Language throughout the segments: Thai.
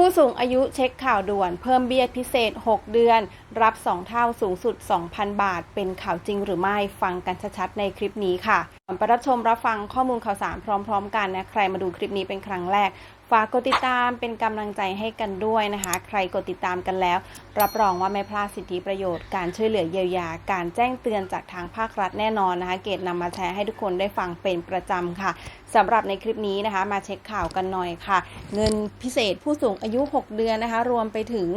ผู้สูงอายุเช็คข่าวด่วน เพิ่มเบี้ยพิเศษ 6 เดือน รับ 2 เท่าสูงสุด 2,000 บาท เป็นข่าวจริงหรือไม่ฟังกันชัดๆในคลิปนี้ค่ะก่อนไปรับชมรับฟังข้อมูลข่าวสารพร้อม ๆ กันนะ ใครมาดูคลิปนี้เป็นครั้งแรก ฝากกดติดตามเป็นกำลังใจให้กันด้วยนะคะ ใครกดติดตามกันแล้ว รับรองว่าไม่พลาดสิทธิประโยชน์การช่วยเหลือเยียวยา การแจ้งเตือนจากทางภาครัฐแน่นอนนะคะ เกดนำมาแชร์ให้ทุกคนได้ฟังเป็นประจำค่ะสำหรับในคลิปนี้นะคะ มาเช็คข่าวกันหน่อยค่ะ เงินพิเศษผู้สูงอายุ 6 เดือนนะคะ รวมไปถึง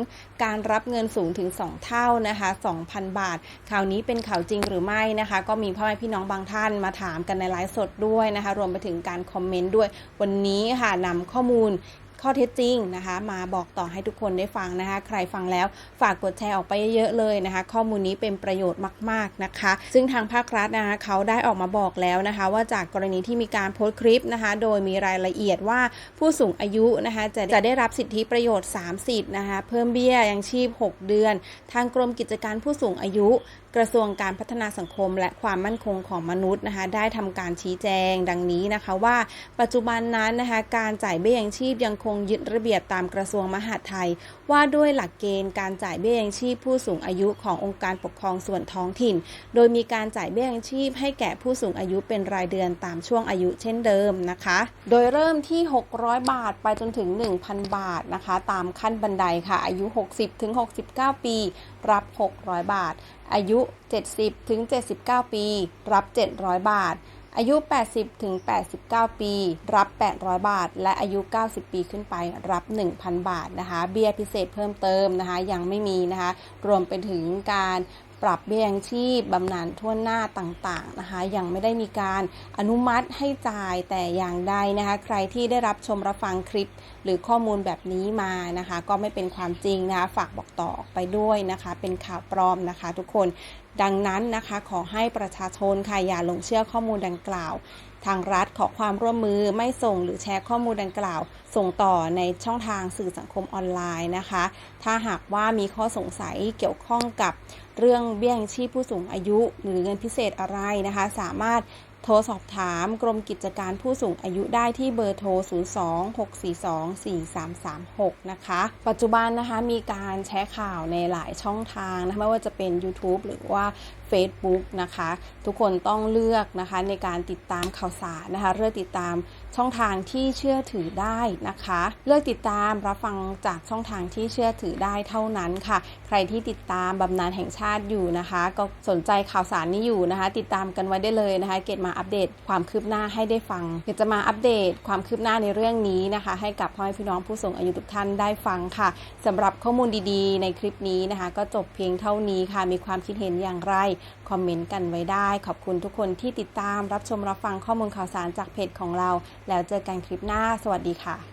การรับเงินสูงถึง 2 เท่านะคะ 2,000 บาท ข่าวนี้เป็นข่าวจริงหรือไม่นะคะ ก็มีพ่อแม่พี่น้องบางท่านมาถามกันในไลฟ์สดด้วยนะคะ รวมไปถึงการคอมเมนต์ด้วย วันนี้ค่ะนำข้อมูลมูล ข้อเท็จจริงนะคะ มาบอกต่อให้ทุกคนได้ฟังนะคะ ใครฟังแล้วฝากกดแชร์ออกไปเยอะๆเลยนะคะ ข้อมูลนี้เป็นประโยชน์มาก ๆนะคะ ซึ่งทางภาครัฐนะคะเขาได้ออกมาบอกแล้วนะคะ ว่าจากกรณีที่มีการโพสต์คลิปนะคะ โดยมีรายละเอียดว่าผู้สูงอายุนะคะจะจะได้รับสิทธิประโยชน์3สิทธิ์นะคะเพิ่มเบี้ยยังชีพ 6 เดือน ทางกรมกิจการผู้สูงอายุกระทรวงการพัฒนาสังคมและความมั่นคงของมนุษย์นะคะ ได้ทำการชี้แจงดังนี้นะคะว่าปัจจุบันนั้นนะคะ การจ่ายเบี้ยยังชีพยังคงยึดระเบียบตามกระทรวงมหาดไทย ว่าด้วยหลักเกณฑ์การจ่ายเบี้ยยังชีพผู้สูงอายุขององค์การปกครองส่วนท้องถิ่น โดยมีการจ่ายเบี้ยยังชีพให้แก่ผู้สูงอายุเป็นรายเดือนตามช่วงอายุเช่นเดิมนะคะ โดยเริ่มที่ 600 บาทไปจนถึง 1,000 บาทนะคะ ตามขั้นบันไดค่ะ อายุ 60ถึง69 ปี รับ 600 บาท อายุ 70ถึง79 ปี รับ 700 บาท อายุ 80 ถึง 89 ปี รับ 800 บาท และอายุ 90 ปีขึ้นไปรับ 1,000 บาทนะคะ เบี้ยพิเศษเพิ่มเติมนะคะ ยังไม่มีนะคะ รวมไปถึงการ ปรับเบี้ยยังชีพบำนาญทั่วหน้าต่างๆนะคะยังไม่ได้มีการอนุมัติให้จ่ายแต่อย่างใดนะคะ ใครที่ได้รับชมรับฟังคลิป หรือข้อมูลแบบนี้มานะคะ ก็ไม่เป็นความจริงนะคะฝากบอกต่อออกไปด้วยนะคะ เป็นข่าวปลอมนะคะ ทุกคนดังนั้นนะคะขอให้ประชาชนค่ะอย่าหลงเชื่อข้อมูลดังกล่าวทางรัฐขอความร่วมมือไม่ส่งหรือแชร์ข้อมูลดังกล่าว ส่งต่อในช่องทางสื่อสังคมออนไลน์นะคะ ถ้าหากว่ามีข้อสงสัยเกี่ยวข้องกับเรื่องเบี้ยยังชีพผู้สูงอายุ หรือเงินพิเศษอะไรนะคะ สามารถ โทรสอบถามกรมกิจการผู้สูงอายุได้ที่เบอร์โทร 026424336 นะคะ ปัจจุบันนะคะมีการแชร์ข่าวในหลายช่องทางนะคะไม่ว่าจะเป็น YouTube หรือว่า Facebook นะคะ ทุกคนต้องเลือกนะคะในการติดตามข่าวสารนะคะเลือกติดตามช่องทางที่เชื่อถือได้นะคะ เลือกติดตามรับฟังจากช่องทางที่เชื่อถือได้เท่านั้นค่ะ ใครที่ติดตามบำนาญแห่งชาติอยู่นะคะ ก็สนใจข่าวสารนี้อยู่นะคะ ติดตามกันไว้ได้เลยนะคะ เกดมาาอัปเดตความคืบหน้าให้ได้ฟังเดี๋ยวจะมาอัปเดตความคืบหน้าในเรื่องนี้นะคะ ให้กับพ่อแม่พี่น้องผู้สูงอายุทุกท่านได้ฟังค่ะสำหรับข้อมูลดีๆ ในคลิปนี้นะคะ ก็จบเพียงเท่านี้ค่ะ มีความคิดเห็นอย่างไร คอมเมนต์กันไว้ได้ ขอบคุณทุกคนที่ติดตามรับชมรับฟังข้อมูลข่าวสารจากเพจของเรา แล้วเจอกันคลิปหน้า สวัสดีค่ะ